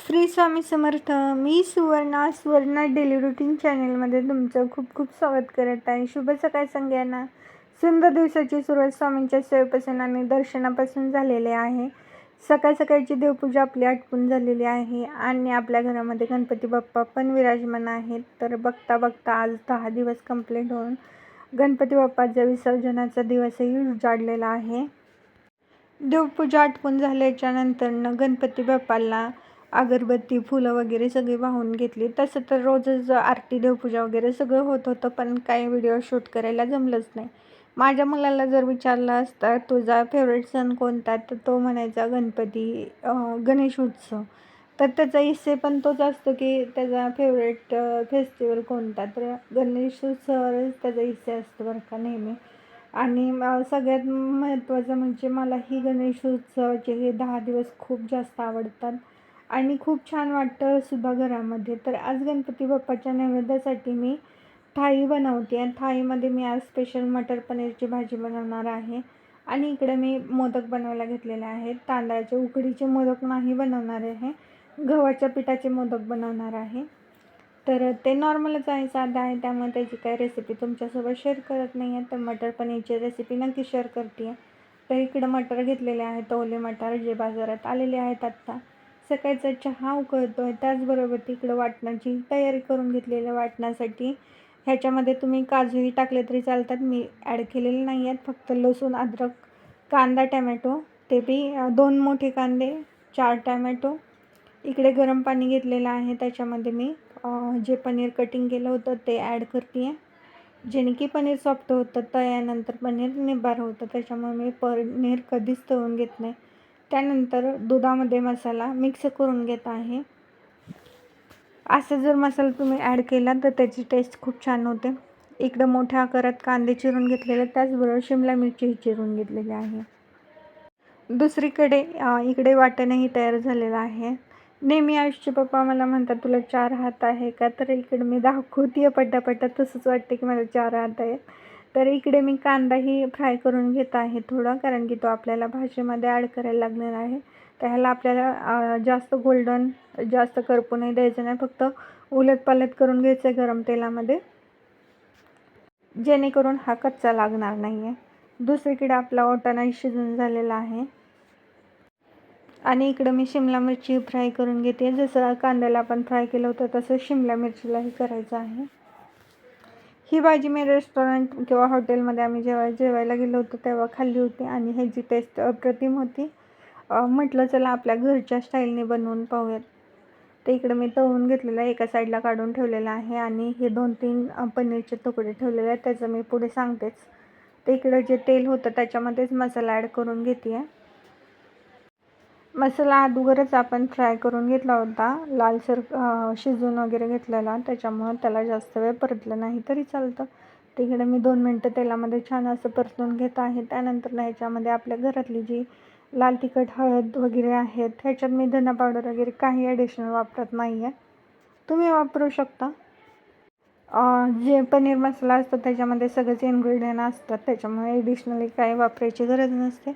श्री स्वामी समर्थ मी Suvarna Suvarna daily routine चॅनेलमध्ये तुमचं खूप खूप स्वागत करत आहे. शुभ सकाळ संध्याना. सुंदर दिवसाची सुरुवात स्वामींच्या सेवेपासून आणि दर्शनापासून झालेली आहे. सकाळ सकाळची देवपूजा आपली आटपून झालेली आहे आणि आपल्या घरामध्ये गणपती बाप्पा पण विराजमान आहेत. तर बघता बघता आज दहा दिवस कंप्लीट होऊन गणपती बाप्पाचा विसर्जनाचा दिवसही उजाडलेला आहे. देवपूजा आटपून झाल्याच्या नंतरनं गणपती बाप्पाला अगरबत्ती फुलं वगैरे सगळी वाहून घेतली. तसं तर रोजच आरती देवपूजा वगैरे सगळं होत होतं पण काही व्हिडिओ शूट करायला जमलंच नाही. माझ्या मुलाला जर विचारलं असतं तुझा फेवरेट सण कोणता? तर तो म्हणायचा गणपती गणेश उत्सव. तर त्याचा हिस्से पण तोच असतो की त्याचा फेवरेट फेस्टिवल कोणता? तर गणेश उत्सवावरच त्याचा हिस्से असतो बरं का नेहमी. आणि सगळ्यात महत्त्वाचं म्हणजे मला ही गणेश उत्सवाचे हे दहा दिवस खूप जास्त आवडतात. आणि खूप छान वाटतं सुद्धा घरामध्ये तर आज गणपती बाप्पाच्या नैवेद्यासाठी मी थाळी बनवते आणि थाळीमध्ये मी आज स्पेशल मटर पनीरची भाजी बनवणार आहे. आणि इकडे मी मोदक बनवायला घेतलेले आहेत. तांदळाचे उकडीचे मोदक नाही बनवणार आहे. गव्हाच्या पिठाचे मोदक बनवणार आहे. तर ते नॉर्मलच आहे साधं आहे. त्यामुळे त्याची काही रेसिपी तुमच्यासोबत शेअर करत नाही आहे. तर मटर पनीरची रेसिपी नक्की शेअर करते आहे. तर इकडं मटर घेतलेले आहेत ओले मटर जे बाजारात आलेले आहेत आत्ता. सकाळचा चहा उकळतो आहे. त्याचबरोबर तिकडं वाटणाची तयारी करून घेतलेल्या वाटणासाठी ह्याच्यामध्ये तुम्ही काजूही टाकले तरी चालतात. मी ॲड केलेले नाही आहेत. फक्त लसूण अद्रक कांदा टॅमॅटो. ते बी दोन मोठे कांदे चार टॅमॅटो. इकडे गरम पाणी घेतलेलं आहे. त्याच्यामध्ये मी जे पनीर कटिंग केलं होतं ते ॲड करते आहे जेणे की पनीर सॉफ्ट होतं. तयानंतर पनीर निबार होतं. त्याच्यामुळे मी पनीर कधीच तळून घेत नाही. त्यानंतर दुधामध्ये मसाला मिक्स करून घेत आहे. असं जर मसाला तुम्ही ॲड केला तर त्याची टेस्ट खूप छान होते. इकडं मोठ्या आकारात कांदे चिरून घेतलेले त्याचबरोबर शिमला मिरचीही चिरून घेतलेली आहे. दुसरीकडे इकडे वाटणही तयार झालेलं आहे. नेहमी आयुष्य पप्पा मला म्हणतात तुला चार हात आहे का? तर इकडे मी दाखवते पटापटा तसंच वाटते की मला चार हात आहेत. तर इकडे मी कांदाही फ्राय करून घेत आहे थोडा कारण की तो आपल्याला भाजीमध्ये ॲड करायला लागणार आहे. तर ह्याला आपल्याला जास्त गोल्डन जास्त करपू नाही द्यायचं नाही फक्त उलट पालट करून घ्यायचं आहे गरम तेलामध्ये. जेणेकरून हा कच्चा लागणार नाही आहे दुसरीकडे आपला ओटाणाही शिजून झालेला आहे. आणि इकडं मी शिमला मिरची फ्राय करून घेते. जसं कांद्याला आपण फ्राय केलं होतं तसं शिमला मिरचीलाही करायचं आहे. ही भाजी मी रेस्टॉरंट किंवा हॉटेलमध्ये आम्ही जेव्हा जेवायला गेलो होतो तेव्हा खाल्ली होती आणि ह्याची टेस्ट अप्रतिम होती. म्हटलं चला आपल्या घरच्या स्टाईलने बनवून पाहूयात. ते इकडं मी तळून घेतलेलं आहे एका साईडला काढून ठेवलेलं आहे आणि हे दोन तीन पनीरचे तुकडे ठेवलेले आहेत त्याचं मी पुढे सांगतेच. ते इकडं जे तेल होतं त्याच्यामध्येच मसाला ॲड करून घेते आहे मसाला अगोदरच आपण फ्राय करून घेतला होता. लालसर शिजवून वगैरे घेतलेला. त्याच्यामुळं त्याला जास्त वेळ परतलं नाही तरी चालतं. तिकडे मी दोन मिनटं तेलामध्ये छान असं परतून घेत आहे. त्यानंतर ह्याच्यामध्ये आपल्या घरातली जी लाल तिखट हळद वगैरे आहेत ह्याच्यात मी धना पावडर वगैरे काही ॲडिशनल वापरत नाही आहे तुम्ही वापरू शकता. जे पनीर मसाला असतो त्याच्यामध्ये सगळेच इन्ग्रेडियंट असतात. त्याच्यामुळे ॲडिशनली काही वापरायची गरज नसते.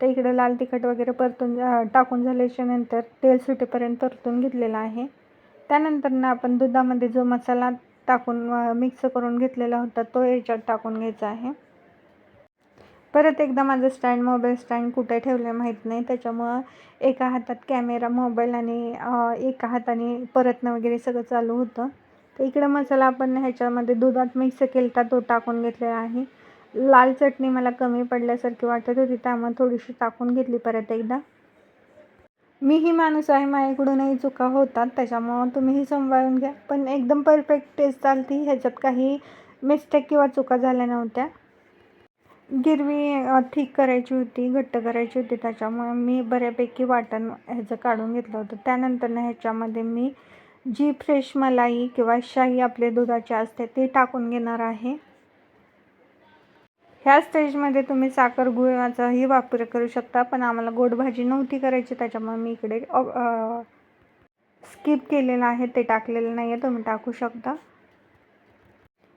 तर इकडे लाल तिखट वगैरे परतून टाकून झाल्याच्यानंतर तेल सुटेपर्यंत परतून घेतलेलं आहे. त्यानंतर ना आपण दुधामध्ये जो मसाला टाकून मिक्स करून घेतलेला होता तो याच्यात टाकून घ्यायचा आहे. परत एकदा माझं स्टँड मोबाईल स्टँड कुठे ठेवलं माहीत नाही. त्याच्यामुळं एका हातात कॅमेरा मोबाईल आणि एका हाताने परतणं वगैरे सगळं चालू होतं. तर इकडं मसाला आपण ह्याच्यामध्ये दुधात मिक्स केला तो टाकून घेतलेला आहे. लाल चटणी मला कमी पडल्यासारखी वाटत होती त्यामुळे थोडीशी टाकून घेतली परत एकदा. मी ही माणूस आहे माझ्याकडूनही चुका होतात त्याच्यामुळं तुम्हीही सांभाळून घ्या. पण एकदम परफेक्ट टेस्ट चालती ह्याच्यात काही मिस्टेक किंवा चुका झाल्या नव्हत्या. गिरवी ठीक करायची होती घट्ट करायची होती त्याच्यामुळे मी बऱ्यापैकी वाटण ह्याचं काढून घेतलं होतं. त्यानंतर ह्याच्यामध्ये मी जी फ्रेश मलाई किंवा शाही आपले दुधाची असते ते टाकून घेणार आहे. ह्या स्टेजमध्ये तुम्ही साखर गुळाचाही वापर करू शकता पण आम्हाला गोड भाजी नव्हती करायची त्याच्यामुळे मी इकडे स्किप केलेलं आहे ते टाकलेलं नाही आहे तुम्ही टाकू शकता.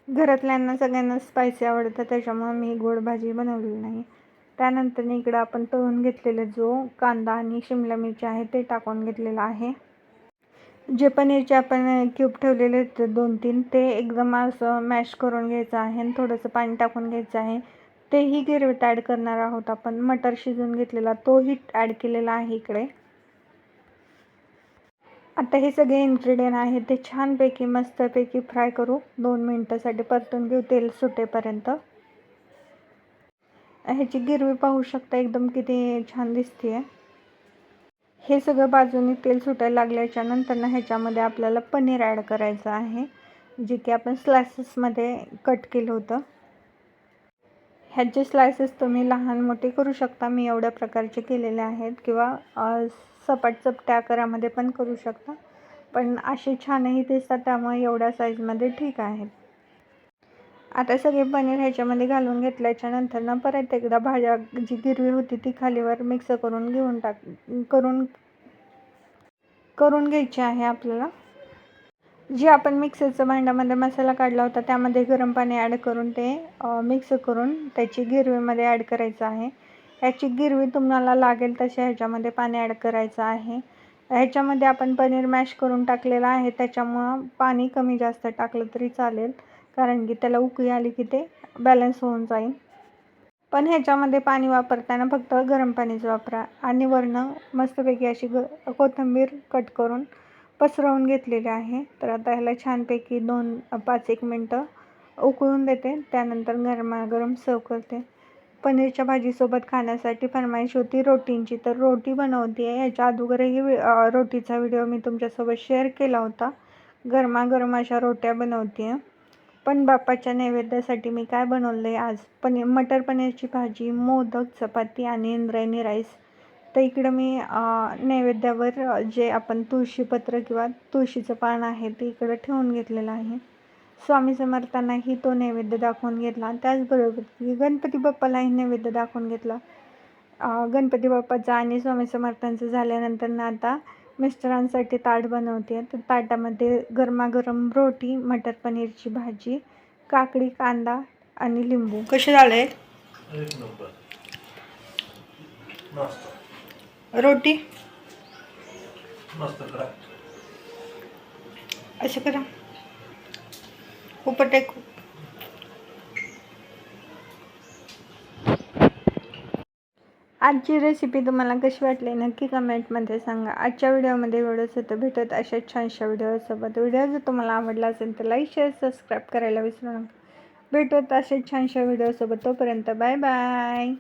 घरातल्यांना सगळ्यांना स्पायसी आवडतं त्याच्यामुळे मी गोड भाजी बनवलेली नाही त्यानंतर इकडं आपण तळून घेतलेलं जो कांदा आणि शिमला मिरची आहे ते टाकून घेतलेलं आहे. जे पनीरचे आपण क्यूब ठेवलेले होते दोन तीन ते एकदम असं मॅश करून घ्यायचं आहे आणि थोडंसं पाणी टाकून घ्यायचं आहे. तेही गिरवीत ॲड करणार आहोत आपण. मटर शिजवून घेतलेला तोही ॲड केलेला आहे इकडे. आता हे सगळे इन्ग्रेडियंट आहेत ते छानपैकी मस्तपैकी फ्राय करू. दोन मिनटासाठी परतून घेऊ तेल सुटेपर्यंत. ह्याची गिरवी पाहू शकता एकदम किती छान दिसते आहे हे सगळं बाजूनी तेल सुटायला लागल्याच्या नंतर ना ह्याच्यामध्ये आपल्याला पनीर ॲड करायचं आहे जे की आपण स्लायसेसमध्ये कट केलं होतं. ह्याचे स्लायसेस तुम्ही लहान मोठे करू शकता. मी एवढ्या प्रकारचे केलेले आहेत किंवा सपाट चपट्या आकारामध्ये पण करू शकता. पण असे छानही दिसतात त्यामुळे एवढ्या साईजमध्ये ठीक आहेत. आता सगळे पनीर ह्याच्यामध्ये घालून घेतल्याच्यानंतर ना परत एकदा भाज्या जी गिरवी होती ती खालीवर मिक्स करून घेऊन टाक करून करून घ्यायची आहे आपल्याला. जी आपण मिक्सरचं भांड्यामध्ये मसाला काढला होता त्यामध्ये गरम पाणी ॲड करून ते मिक्स करून त्याची गिरवीमध्ये ॲड करायचं आहे. ह्याची गिरवी तुम्हाला लागेल तशा ह्याच्यामध्ये पाणी ॲड करायचं आहे. ह्याच्यामध्ये आपण पनीर मॅश करून टाकलेलं आहे त्याच्यामुळं पाणी कमी जास्त टाकलं तरी चालेल. कारण की त्याला उकळी आली की ते बॅलन्स होऊन जाईल. पण ह्याच्यामध्ये पाणी वापरताना फक्त गरम पाणीच वापरा आणि वरनं मस्तपैकी अशी ग कोथिंबीर कट करून पसरवून घेतलेली आहे. तर आता ह्याला छानपैकी दोन पाच एक मिनटं उकळून देते. त्यानंतर गरमागरम सर्व करते. पनीरच्या भाजीसोबत खाण्यासाठी फरमाईश होती रोटींची. तर रोटी बनवते. आहे ह्याच्या अगोदरही रोटीचा व्हिडिओ मी तुमच्यासोबत शेअर केला होता. गरमागरम अशा रोट्या बनवते. आहे पण बाप्पाच्या नैवेद्यासाठी मी काय बनवलं आहे आज? पनीर मटर पनीरची भाजी मोदक चपाती आणि इंद्रायणी राईस. तर इकडं मी नैवेद्यावर जे आपण तुळशीपत्र किंवा तुळशीचं पान आहे ते इकडं ठेवून घेतलेलं आहे. स्वामी समर्थांनाही तो नैवेद्य दाखवून घेतला. त्याचबरोबर गणपती बाप्पालाही नैवेद्य दाखवून घेतला. गणपती बाप्पाचा आणि स्वामी समर्थांचं झाल्यानंतर ना आता मिस्टरांसाठी ताट बनवते. तर ताटामध्ये गरमागरम रोटी मटर पनीरची भाजी काकडी कांदा आणि लिंबू. कसे झाले? एक नंबर. मस्त. रोटी? मस्त करा. असं करा. आजची रेसिपी तुम्हाला कशी वाटली नक्की कमेंटमध्ये सांगा. आजच्या व्हिडिओमध्ये एवढंच होतं भेटत अशा छानशा व्हिडिओसोबत व्हिडिओ जर तुम्हाला आवडला असेल तर लाईक शेअर सबस्क्राईब करायला विसरू नका. भेटत अशा छानशा व्हिडिओसोबत तोपर्यंत बाय बाय